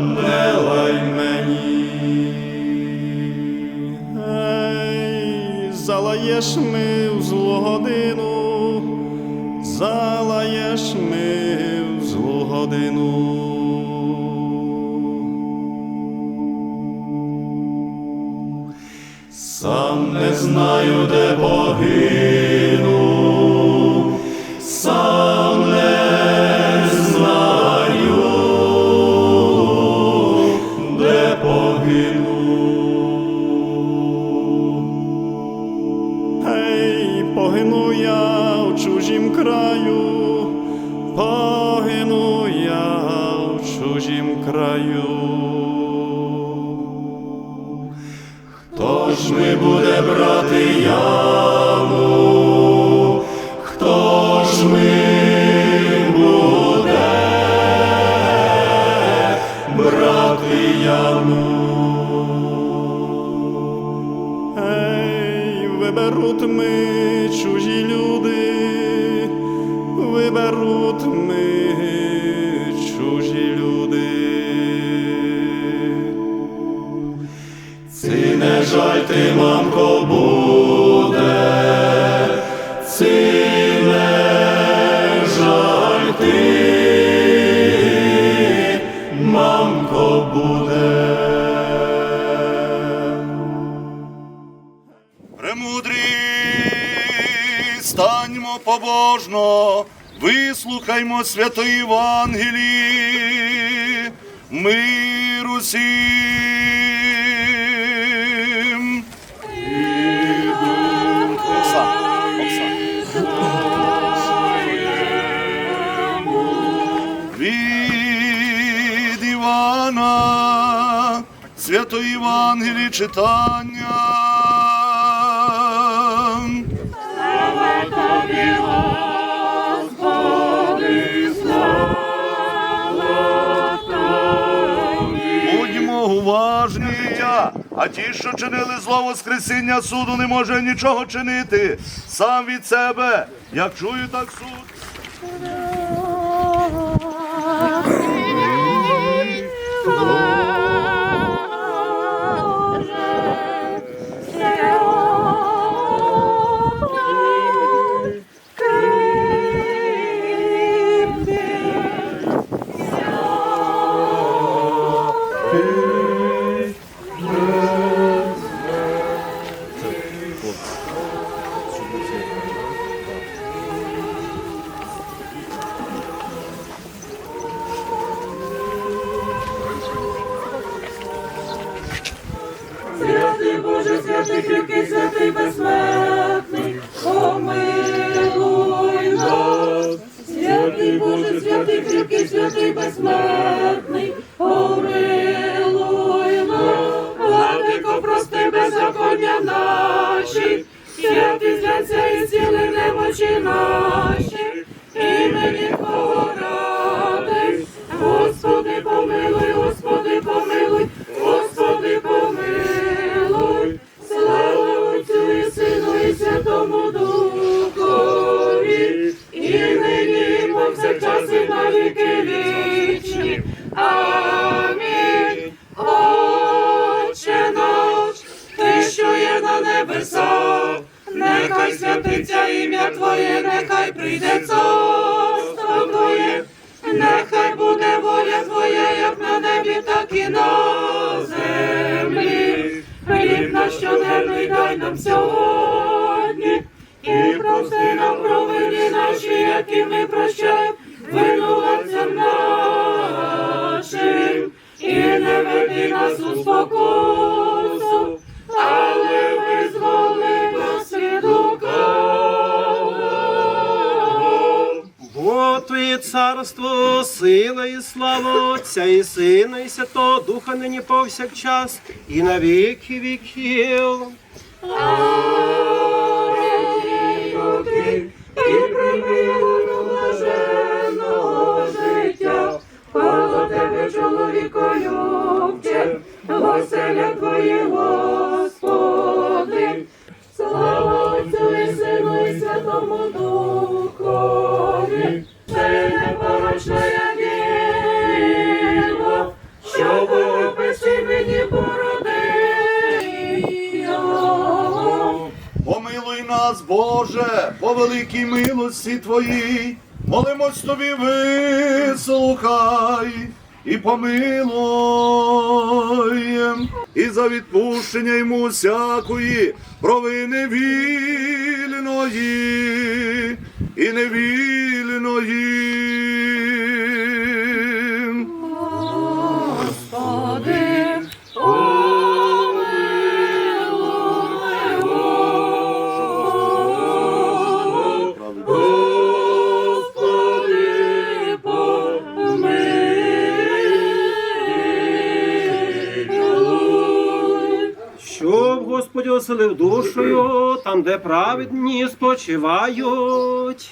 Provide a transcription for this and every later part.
не лай мені. Ей, залаєш ми в злу годину, залаєш ми в злу годину. Сам не знаю, де погину, вислухаймо святої Євангелії, мир усім. Оксана, Оксана. Від Івана, святої Євангелії читання. А ті, що чинили зло Воскресіння суду, не може нічого чинити. Сам від себе, як чую, так суд. Святий безсмертний, помилуй нас. Святий Боже, святий кріпкий, святий безсмертний, помилуй нас. Владико, прости беззаконня наші, святий зляться і зціли немочі наші, небесах, нехай святиться ім'я Твоє, нехай прийде царство Твоє. Нехай буде воля Твоя, як на небі, так і на землі. Хліб наш щоденний дай нам сьогодні, і прости нам провини наші, які ми прощаємо винуватцям нашим, і не веди нас у спокусу, Царство, сила і слава Отця і Сина, і Святого Духа нині повсякчас, і на віки віків. І примилуй блаженного життя, Коло тебе, чоловіко любче, оселя твоє, милості Твоїй, молимось Тобі, вислухай і помилуй, і за відпущення йому всякої провини вільної і невільної. Оселив душою, там, де праведні спочивають.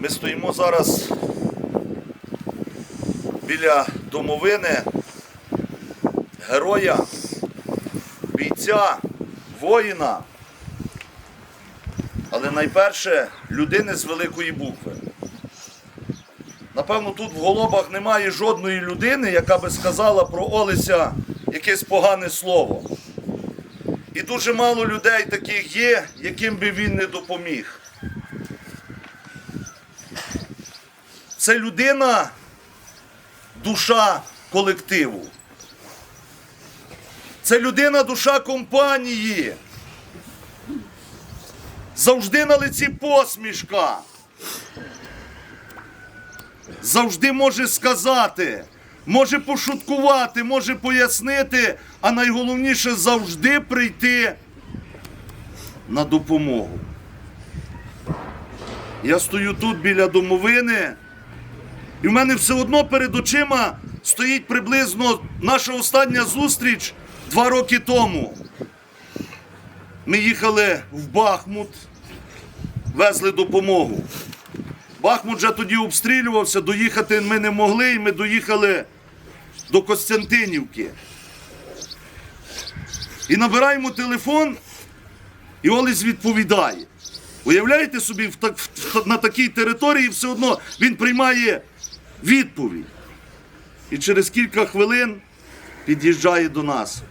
Ми стоїмо зараз біля домовини героя, бійця, воїна, але найперше людини з великої букви. Напевно, тут в голобах немає жодної людини, яка би сказала про Олеся якесь погане слово. І дуже мало людей таких є, яким би він не допоміг. Це людина, душа колективу. Це людина, душа компанії. Завжди на лиці посмішка. Завжди може сказати, може пошуткувати, може пояснити, а найголовніше завжди прийти на допомогу. Я стою тут біля домовини. І в мене все одно перед очима стоїть приблизно наша остання зустріч два роки тому. Ми їхали в Бахмут, везли допомогу. Бахмут вже тоді обстрілювався, доїхати ми не могли, і ми доїхали до Костянтинівки. І набираємо телефон, і Олесь відповідає. Уявляєте собі, в так- в- на такій території все одно він приймає відповідь. І через кілька хвилин під'їжджає до нас.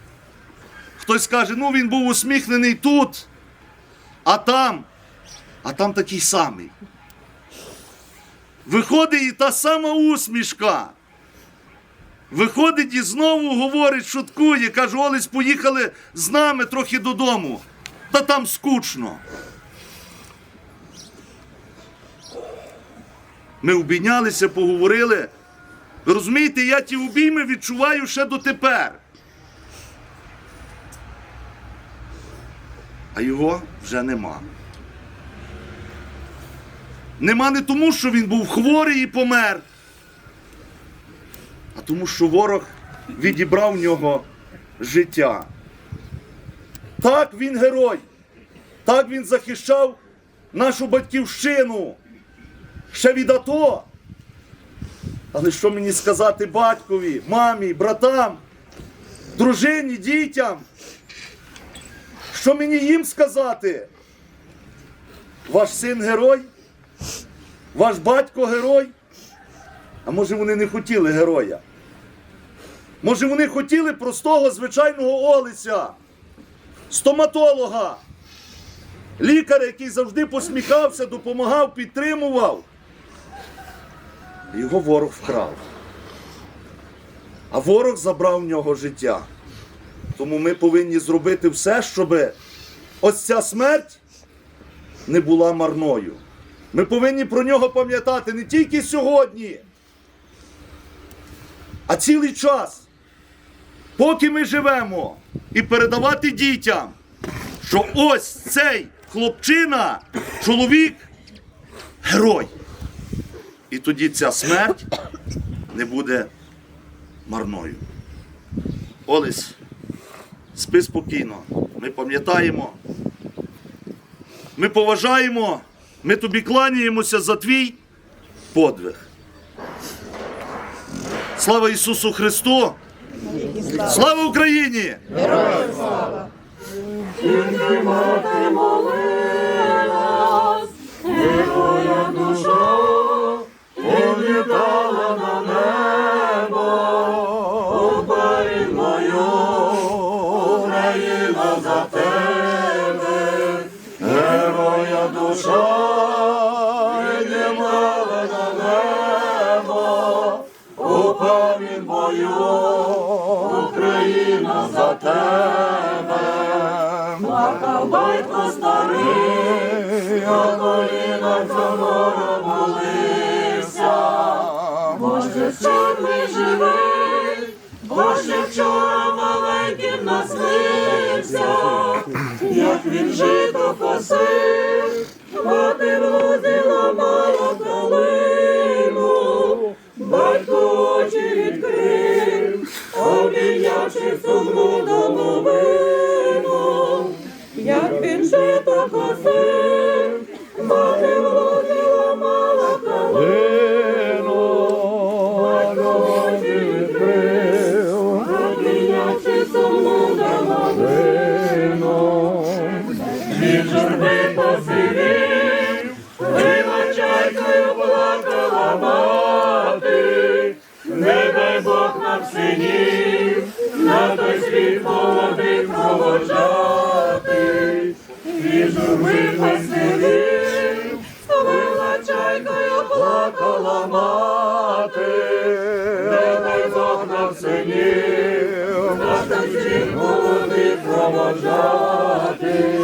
Хтось каже, ну він був усміхнений тут, а там, а там такий самий. Виходить і та сама усмішка. Виходить і знову говорить, шуткує, каже, Олесь, поїхали з нами трохи додому. Та там скучно. Ми обійнялися, поговорили. Розумієте, я ті обійми відчуваю ще дотепер. А його вже нема. Нема не тому, що він був хворий і помер, а тому, що ворог відібрав в нього життя. Так він герой. Так він захищав нашу батьківщину ще від АТО. Але що мені сказати батькові, мамі, братам, дружині, дітям? Що мені їм сказати? Ваш син герой? Ваш батько герой? А може вони не хотіли героя? Може вони хотіли простого звичайного Олеся, стоматолога, лікаря, який завжди посміхався, допомагав, підтримував. Його ворог вкрав. а ворог забрав в нього життя. Тому ми повинні зробити все, щоб ось ця смерть не була марною. Ми повинні про нього пам'ятати не тільки сьогодні, а цілий час, поки ми живемо, і передавати дітям, що ось цей хлопчина, чоловік, герой. І тоді ця смерть не буде марною. Олесь, спи спокійно. Ми пам'ятаємо, ми поважаємо, ми тобі кланяємося за твій подвиг. Слава Ісусу Христу! Слава Україні! Ти молилась, героя душа, душа, піднімала на небо, у пам'ять бою, Україна за тебе. Плакав батько старий, на колінах за ворог молився. Боже, що ми живий, Боже, вчора маленьким наснився, як він жито косив, молодих проводжати.